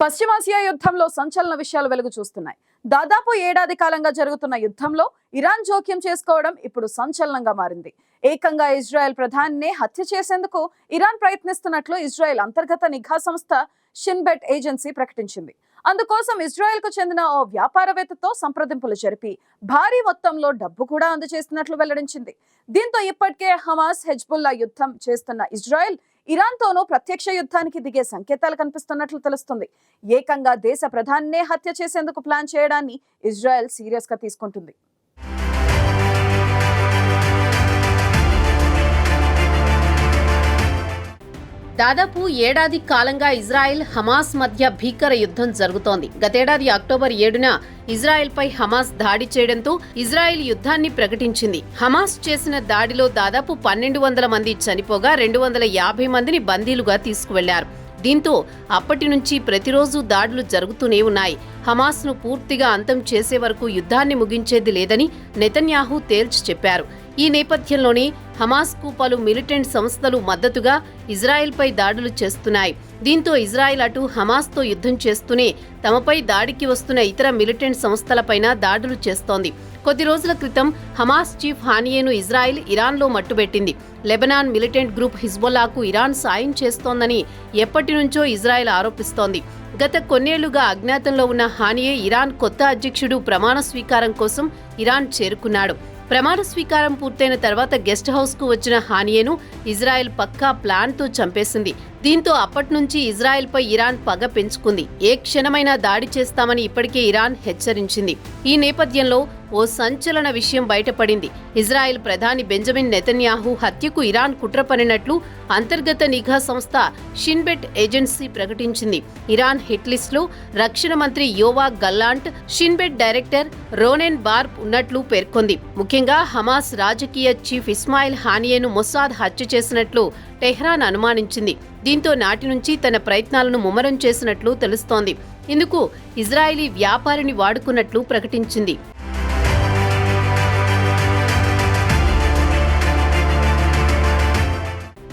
పశ్చిమాసియా యుద్ధంలో సంచలన విషయాలు వెలుగు చూస్తున్నాయి. దాదాపు ఏడాది కాలంగా జరుగుతున్న యుద్ధంలో ఇరాన్ జోక్యం చేసుకోవడం ఇప్పుడు సంచలనంగా మారింది. ఏకంగా ఇజ్రాయెల్ ప్రధానినే హత్య చేసేందుకు ఇరాన్ ప్రయత్నిస్తున్నట్లు ఇజ్రాయెల్ అంతర్గత నిఘా సంస్థ షిన్బెట్ ఏజెన్సీ ప్రకటించింది. అందుకోసం ఇజ్రాయెల్కు చెందిన ఓ వ్యాపారవేత్తతో సంప్రదింపులు జరిపి భారీ మొత్తంలో డబ్బు కూడా అందజేస్తున్నట్లు వెల్లడించింది. దీంతో ఇప్పటికే హమాస్ హెజ్బుల్లా యుద్ధం చేస్తున్న ఇజ్రాయెల్ ఇరాన్తోనూ ప్రత్యక్ష యుద్ధానికి దిగే సంకేతాలు కనిపిస్తున్నట్లు తెలుస్తుంది. ఏకంగా దేశ ప్రధాన్నే హత్య చేసేందుకు ప్లాన్ చేయడాన్ని ఇజ్రాయెల్ సీరియస్గా తీసుకుంటుంది. దాదాపు ఏడాది కాలంగా ఇజ్రాయెల్ హమాస్ మధ్య భీకర యుద్ధం జరుగుతోంది. గతేడాది అక్టోబర్ ఏడున ఇజ్రాయెల్పై హమాస్ దాడి చేయడంతో ఇజ్రాయెల్ యుద్ధాన్ని ప్రకటించింది. హమాస్ చేసిన దాడిలో దాదాపు పన్నెండు వందల మంది చనిపోగా రెండు వందల యాభై మందిని బందీలుగా తీసుకువెళ్ళారు. దీంతో అప్పటి నుంచి ప్రతిరోజు దాడులు జరుగుతూనే ఉన్నాయి. హమాస్ను పూర్తిగా అంతం చేసే వరకు యుద్ధాన్ని ముగించేది లేదని నెతన్యాహు తేల్చి చెప్పారు. ఈ నేపథ్యంలోనే హమాస్కు పలు మిలిటెంట్ సంస్థలు మద్దతుగా ఇజ్రాయెల్పై దాడులు చేస్తున్నాయి. దీంతో ఇజ్రాయెల్ అటు హమాస్తో యుద్ధం చేస్తూనే తమపై దాడికి వస్తున్న ఇతర మిలిటెంట్ సంస్థలపైన దాడులు చేస్తోంది. కొద్ది రోజుల క్రితం హమాస్ చీఫ్ హానియేను ఇజ్రాయెల్ ఇరాన్లో మట్టుబెట్టింది. లెబనాన్ మిలిటెంట్ గ్రూప్ హిజ్బొల్లాకు ఇరాన్ సాయం చేస్తోందని ఎప్పటి నుంచో ఇజ్రాయెల్ ఆరోపిస్తోంది. గత కొన్నేళ్ళుగా అజ్ఞాతంలో ఉన్న హానియే ఇరాన్ కొత్త అధ్యక్షుడు ప్రమాణ స్వీకారం కోసం ఇరాన్ చేరుకున్నాడు. ప్రమాణ స్వీకారం పూర్తయిన తర్వాత గెస్ట్ హౌస్కు వచ్చిన హానియేను ఇజ్రాయెల్ పక్కా ప్లాన్తో చంపేసింది. దీంతో అప్పటి నుంచి ఇజ్రాయెల్ పై ఇరాన్ పగ పెంచుకుంది. ఏ క్షణమైనా దాడి చేస్తామని ఇప్పటికే ఇరాన్ హెచ్చరించింది. ఈ నేపథ్యంలో ఓ సంచలన విషయం బయటపడింది. ఇజ్రాయెల్ ప్రధాని బెంజమిన్ నెతన్యాహు హత్యకు ఇరాన్ కుట్ర పనినట్లు అంతర్గత నిఘా సంస్థ షిన్బెట్ ఏజెన్సీ ప్రకటించింది. ఇరాన్ హిట్లిస్ట్లో రక్షణ మంత్రి Yoav Gallant Shin Bet director Ronen Bar ఉన్నట్లు పేర్కొంది. ముఖ్యంగా హమాస్ రాజకీయ చీఫ్ ఇస్మాయిల్ హానియేను మొసాద్ హత్య చేసినట్లు టెహ్రాన్ అనుమానించింది. దీంతో నాటి నుంచి తన ప్రయత్నాలను ముమ్మరం చేసినట్లు తెలుస్తోంది. ఇందుకు ఇజ్రాయిలీ వ్యాపారిని వాడుకున్నట్లు ప్రకటించింది.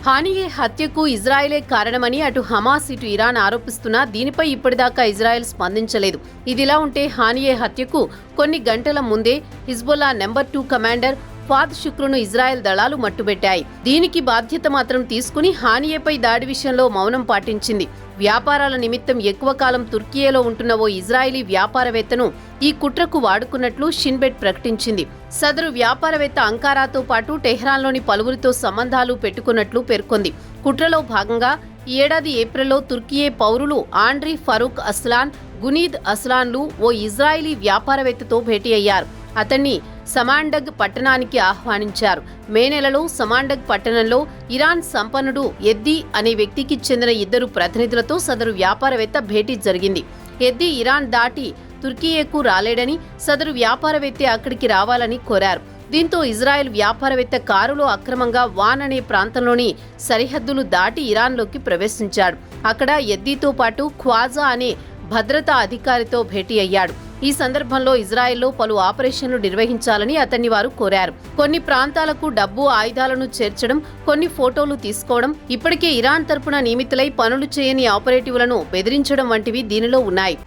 హానియే హత్యకు ఇజ్రాయెలే కారణమని అటు హమాస్ ఇటు ఇరాన్ ఆరోపిస్తున్నా దీనిపై ఇప్పటిదాకా ఇజ్రాయెల్ స్పందించలేదు. ఇదిలా ఉంటే హానియే హత్యకు కొన్ని గంటల ముందే Hezbollah number two commander Fuad శుక్రును Israel దళాలు మట్టుబెట్టాయి. దీనికి బాధ్యత మాత్రం తీసుకుని హానియేపై దాడి విషయంలో మౌనం పాటించింది. వ్యాపారాల నిమిత్తం ఎక్కువ కాలం తుర్కియేలో ఉంటున్న ఓ ఇజ్రాయిలీ వ్యాపారవేత్తను ఈ కుట్రకు వాడుకున్నట్లు షిన్బెట్ ప్రకటించింది. సదరు వ్యాపారవేత్త అంకారాతో పాటు టెహ్రాన్లోని పలువురితో సంబంధాలు పెట్టుకున్నట్లు పేర్కొంది. కుట్రలో భాగంగా ఈ ఏడాది ఏప్రిల్లో తుర్కియే పౌరులు ఆండ్రీ ఫరూక్ అస్లాన్ గునీద్ అస్లాన్లు ఓ ఇజ్రాయిలీ వ్యాపారవేత్తతో భేటీ అయ్యారు. అతన్ని సమాండగ్ పట్టణానికి ఆహ్వానించారు. మే నెలలో సమాండగ్ పట్టణంలో ఇరాన్ సంపన్నుడు ఎద్ది అనే వ్యక్తికి చెందిన ఇద్దరు ప్రతినిధులతో సదరు వ్యాపారవేత్త భేటీ జరిగింది. ఎద్ది ఇరాన్ దాటి తుర్కీయేకు రాలేడని సదరు వ్యాపారవేత్త అక్కడికి రావాలని కోరారు. దీంతో ఇజ్రాయెల్ వ్యాపారవేత్త కారులో అక్రమంగా వాన్ అనే ప్రాంతంలోని సరిహద్దులు దాటి ఇరాన్లోకి ప్రవేశించాడు. అక్కడ ఎద్దీతో పాటు ఖ్వాజా అనే భద్రతా అధికారితో భేటీ అయ్యాడు. ఈ సందర్భంలో ఇజ్రాయెల్లో పలు ఆపరేషన్లు నిర్వహించాలని అతన్ని వారు కోరారు. కొన్ని ప్రాంతాలకు డబ్బు ఆయుధాలను చేర్చడం కొన్ని ఫోటోలు తీసుకోవడం ఇప్పటికే ఇరాన్ తరపున నియమితులై పనులు చేయని ఆపరేటివ్లను బెదిరించడం వంటివి దీనిలో ఉన్నాయి.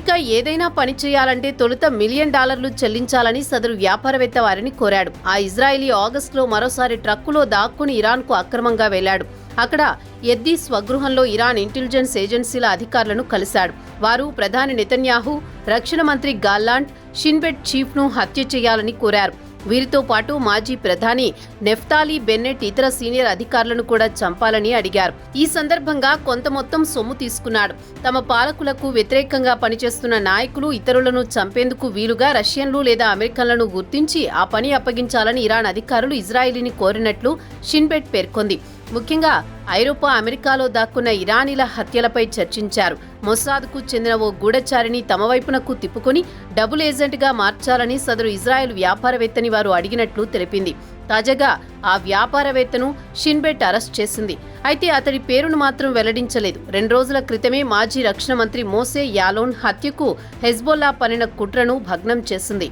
ఇక ఏదైనా పని చేయాలంటే తొలుత మిలియన్ డాలర్లు చెల్లించాలని సదరు వ్యాపారవేత్త వారిని కోరాడు. ఆ ఇజ్రాయిలీ ఆగస్టులో మరోసారి ట్రక్కులో దాక్కుని ఇరాన్కు అక్రమంగా వెళ్ళాడు. అక్కడ ఎద్దీ స్వగృహంలో ఇరాన్ ఇంటెలిజెన్స్ ఏజెన్సీల అధికారులను కలిశాడు. వారు ప్రధాని నెతన్యాహు రక్షణ మంత్రి గాల్లాంట్ షిన్బెట్ చీఫ్ను హత్య చేయాలని కోరారు. వీరితో పాటు మాజీ ప్రధాని నెఫ్తాలీ బెన్నెట్ ఇతర సీనియర్ అధికారులను కూడా చంపాలని అడిగారు. ఈ సందర్భంగా కొంత మొత్తం సొమ్ము తీసుకున్నాడు. తమ పాలకులకు వ్యతిరేకంగా పనిచేస్తున్న నాయకులు ఇతరులను చంపేందుకు వీలుగా రష్యన్లు లేదా అమెరికన్లను గుర్తించి ఆ పని అప్పగించాలని ఇరాన్ అధికారులు ఇజ్రాయిలీని కోరినట్లు షిన్బెట్ పేర్కొంది. ముఖ్యంగా ఐరోపా అమెరికాలో దాక్కున్న ఇరానీల హత్యలపై చర్చించారు. మొసాద్కు చెందిన ఓ గూఢచారిని తమ వైపునకు తిప్పుకొని డబుల్ ఏజెంట్గా మార్చాలని సదరు ఇజ్రాయెల్ వ్యాపారవేత్తని వారు అడిగినట్లు తెలిపింది. తాజాగా ఆ వ్యాపారవేత్తను షిన్బెట్ అరెస్ట్ చేసింది. అయితే అతడి పేరును మాత్రం వెల్లడించలేదు. రెండు రోజుల క్రితమే మాజీ రక్షణ మంత్రి మోసే యాలోన్ హత్యకు హెజ్బోల్లా పనిన కుట్రను భగ్నం చేసింది.